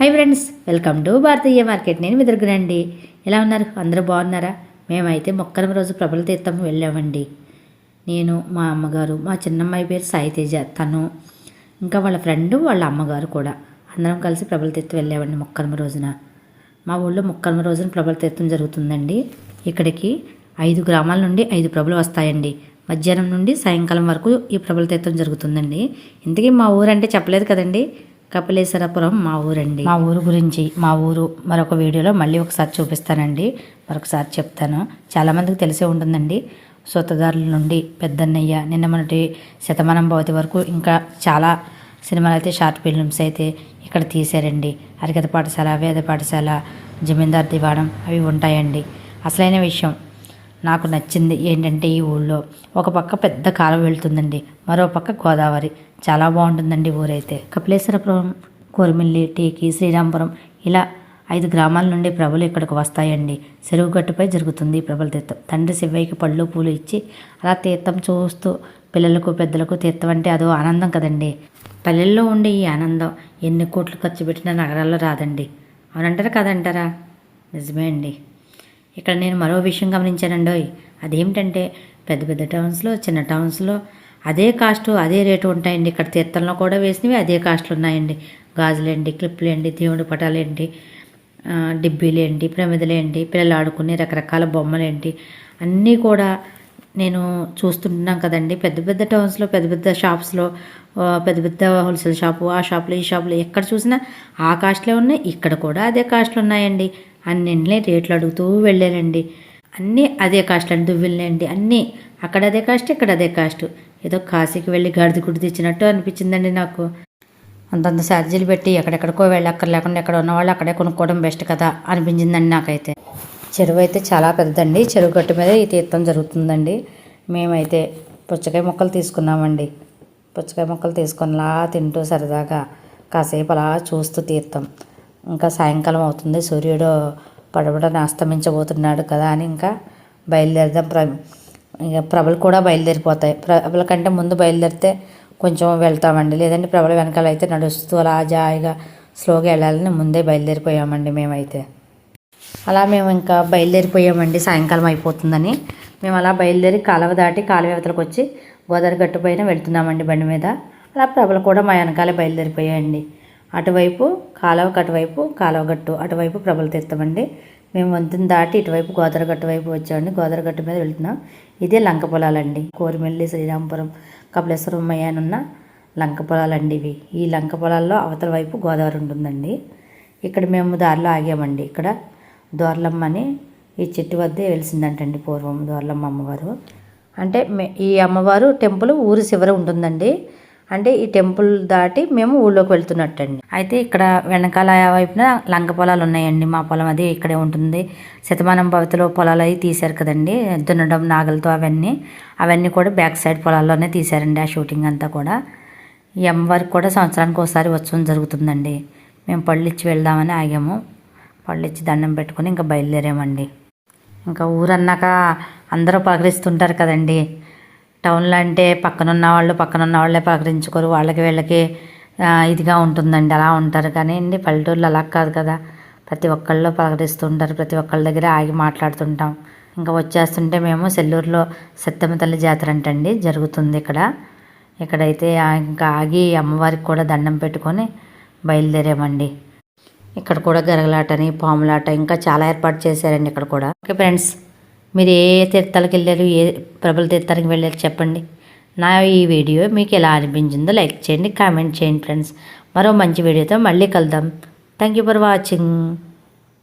Hi friends welcome to Bharatiya market. నేను మెదరుగునండి ఎలా ఉన్నారు? అందరూ బాగున్నారా? మేమైతే మొక్కల రోజు ప్రబల తీర్థం వెళ్ళామండి. నేను మా అమ్మగారు మా చిన్నమ్మాయి పేరు సాయితేజ. తను ఇంకా వాళ్ళ ఫ్రెండ్ వాళ్ళ అమ్మగారు కూడా. అందరం కలిసి ప్రబల తీర్థం వెళ్ళామండి మొక్కలమ రోజున. మా ఊళ్ళో మొక్కలమ రోజున ప్రబల తీర్థం జరుగుతుందండి. ఇక్కడికి ఐదు గ్రామాల నుండి ఐదు ప్రభలు వస్తాయండి. మధ్యాహ్నం నుండి సాయంకాలం వరకు ఈ ప్రభల తీర్థం జరుగుతుందండి. ఇంతకీ మా ఊరంటే చెప్పలేదు కదండి. కపిలేశ్వరపురం మా ఊరండి. మా ఊరు గురించి మా ఊరు మరొక వీడియోలో మళ్ళీ ఒకసారి చూపిస్తానండి. మరొకసారి చెప్తాను. చాలామందికి తెలిసే ఉంటుందండి. సొత్తదారుల నుండి పెద్దన్నయ్య నిన్న మొన్నటి శతమానం భవతి వరకు ఇంకా చాలా సినిమాలు అయితే షార్ట్ ఫిల్మ్స్ అయితే ఇక్కడ తీశారండి. హరికథ పాఠశాల వేద పాఠశాల జమీందార్ దివాణం అవి ఉంటాయండి. అసలైన విషయం నాకు నచ్చింది ఏంటంటే ఈ ఊళ్ళో ఒక పక్క పెద్ద కాలువ వెళ్తుందండి మరో పక్క గోదావరి. చాలా బాగుంటుందండి ఊరైతే. కపిలేశ్వరపురం కోరిమిల్లి టీకి శ్రీరాంపురం ఇలా ఐదు గ్రామాల నుండి ప్రభులు ఇక్కడికి వస్తాయండి. చెరువు గట్టుపై జరుగుతుంది ఈ ప్రభుల తీర్థం. తండ్రి శివయ్యకి పళ్ళు పూలు ఇచ్చి అలా తీర్థం చూస్తూ పిల్లలకు పెద్దలకు తీర్థం అంటే అదో ఆనందం కదండి. పల్లెల్లో ఉండే ఈ ఆనందం ఎన్ని కోట్లు ఖర్చు పెట్టినా నగరాల్లో రాదండి. అవునంటారా కదంటారా? నిజమే అండి. ఇక్కడ నేను మరో విషయం గమనించానండోయ్ అదేమిటంటే పెద్ద పెద్ద టౌన్స్లో చిన్న టౌన్స్లో అదే కాస్ట్ అదే రేటు ఉంటాయండి. ఇక్కడ తీర్థంలో కూడా వేసినవి అదే కాస్ట్లు ఉన్నాయండి. గాజులేండి క్లిప్లేండి దేవుడి పటాలేంటి ఆ, డిబ్బీలేంటి ప్రమిదలేంటి పిల్లలు ఆడుకునే రకరకాల బొమ్మలేంటి. అన్నీ కూడా నేను చూస్తుంటున్నాం కదండి. పెద్ద పెద్ద టౌన్స్లో పెద్ద పెద్ద షాప్స్లో పెద్ద పెద్ద హోల్సేల్ షాపు ఆ షాపులో ఈ షాపులో ఎక్కడ చూసినా ఆ కాస్ట్లే ఉన్నాయి. ఇక్కడ కూడా అదే కాస్ట్లు ఉన్నాయండి. అన్నింటినీ రేట్లు అడుగుతూ వెళ్ళానండి. అన్నీ అదే కాస్ట్ అండి దువ్విలేండి అన్నీ. అక్కడ అదే కాస్ట్ ఇక్కడ అదే కాస్ట్ ఏదో కాశీకి వెళ్ళి గాడిద గుడి తెచ్చినట్టు అనిపించిందండి నాకు. అంతంత ఛార్జీలు పెట్టి ఎక్కడెక్కడికో వెళ్ళక్కర్లేకుండా ఎక్కడ ఉన్నవాళ్ళు అక్కడే కొనుక్కోవడం బెస్ట్ కదా అనిపించిందండి నాకైతే. చెరువు అయితే చాలా పెద్దదండి. చెరువు గట్టు మీద ఈ తీర్థం జరుగుతుందండి. మేమైతే పుచ్చకాయ మొక్కలు తీసుకున్నామండి. పుచ్చకాయ మొక్కలు తీసుకునిలా తింటూ సరదాగా కాసేపు అలా చూస్తూ తీర్థం. ఇంకా సాయంకాలం అవుతుంది. సూర్యుడు పడబడని అస్తమించబోతున్నాడు కదా అని ఇంకా బయలుదేరదాం. ప్ర ఇక ప్రభలు కూడా బయలుదేరిపోతాయి. ప్రభల కంటే ముందు బయలుదేరితే కొంచెం వెళ్తామండి. లేదంటే ప్రభల వెనకాల అయితే నడుస్తూ అలా జాయిగా స్లోగా వెళ్ళాలని ముందే బయలుదేరిపోయామండి మేమైతే. అలా మేము ఇంకా బయలుదేరిపోయామండి. సాయంకాలం అయిపోతుందని మేము అలా బయలుదేరి కాలువ దాటి కాలువ అవతలకు వచ్చి గోదావరి గట్టు పైన వెళ్తున్నామండి బండి మీద. అలా ప్రభలు కూడా మా వెనకాలే బయలుదేరిపోయాయండి. అటువైపు కాలువకు అటువైపు కాలవగట్టు అటువైపు ప్రభలు అండి. మేము వంతుని దాటి ఇటువైపు గోదరగట్టు వైపు వచ్చామండి. గోదావరి గట్టు మీద వెళ్తున్నాం. ఇదే లంక పొలాలండి. కోరిమెల్లి శ్రీరాంపురం కపిలేశ్వరం అయ్యానున్న లంక పొలాలండి ఇవి. ఈ లంక పొలాల్లో అవతల వైపు గోదావరి ఉంటుందండి. ఇక్కడ మేము దారిలో ఆగామండి. ఇక్కడ దోర్లమ్మ అని ఈ చెట్టు వద్దే వెలిసిందంటండి పూర్వం దోర్లమ్మ అమ్మవారు. అంటే మే- ఈ అమ్మవారు టెంపుల్ ఊరి చివర ఉంటుందండి. అంటే ఈ టెంపుల్ దాటి మేము ఊళ్ళోకి వెళ్తున్నట్టండి. అయితే ఇక్కడ వెనకాల వైపున లంక పొలాలు ఉన్నాయండి. మా పొలం అది ఇక్కడే ఉంటుంది. శతమానం భవతిలో పొలాలు అవి తీశారు కదండి. దున్నడం నాగలతో అవన్నీ. అవన్నీ కూడా బ్యాక్ సైడ్ పొలాల్లోనే తీశారండి ఆ షూటింగ్ అంతా కూడా. ఈ వరకు కూడా సంవత్సరానికి ఒకసారి ఉత్సవం జరుగుతుందండి. మేము పళ్ళు ఇచ్చి వెళ్దామని ఆగాము. పళ్ళు ఇచ్చి దండం పెట్టుకుని ఇంకా బయలుదేరామండి. ఇంకా ఊరన్నాక అందరూ పలకరిస్తుంటారు కదండి. టౌన్లో అంటే పక్కన ఉన్న వాళ్ళు పక్కన ఉన్న వాళ్ళే పలకరించుకోరు. వాళ్ళకి వీళ్ళకి ఇదిగా ఉంటుందండి అలా ఉంటారు. కానీ అండి పల్లెటూర్లో అలా కాదు కదా. ప్రతి ఒక్కళ్ళు పలకరిస్తుంటారు. ప్రతి ఒక్కళ్ళ దగ్గర ఆగి మాట్లాడుతుంటాం. ఇంకా వచ్చేస్తుంటే మేము సెల్లూరులో సత్తమ్మ తల్లి జాతర అంటండి జరుగుతుంది ఇక్కడ. ఇక్కడైతే ఇంకా ఆగి అమ్మవారికి కూడా దండం పెట్టుకొని బయలుదేరామండి. ఇక్కడ కూడా గరగలాటని పాములాట ఇంకా చాలా ఏర్పాటు చేశారండి ఇక్కడ కూడా. ఓకే ఫ్రెండ్స్ మీరు ఏ తీర్థాలకు వెళ్ళారు ఏ ప్రభుల తీర్థానికి వెళ్ళారు చెప్పండి. నా ఈ వీడియో మీకు ఎలా అనిపించిందో లైక్ చేయండి కామెంట్ చేయండి ఫ్రెండ్స్. మరో మంచి వీడియోతో మళ్ళీ కలుద్దాం. Thank you for watching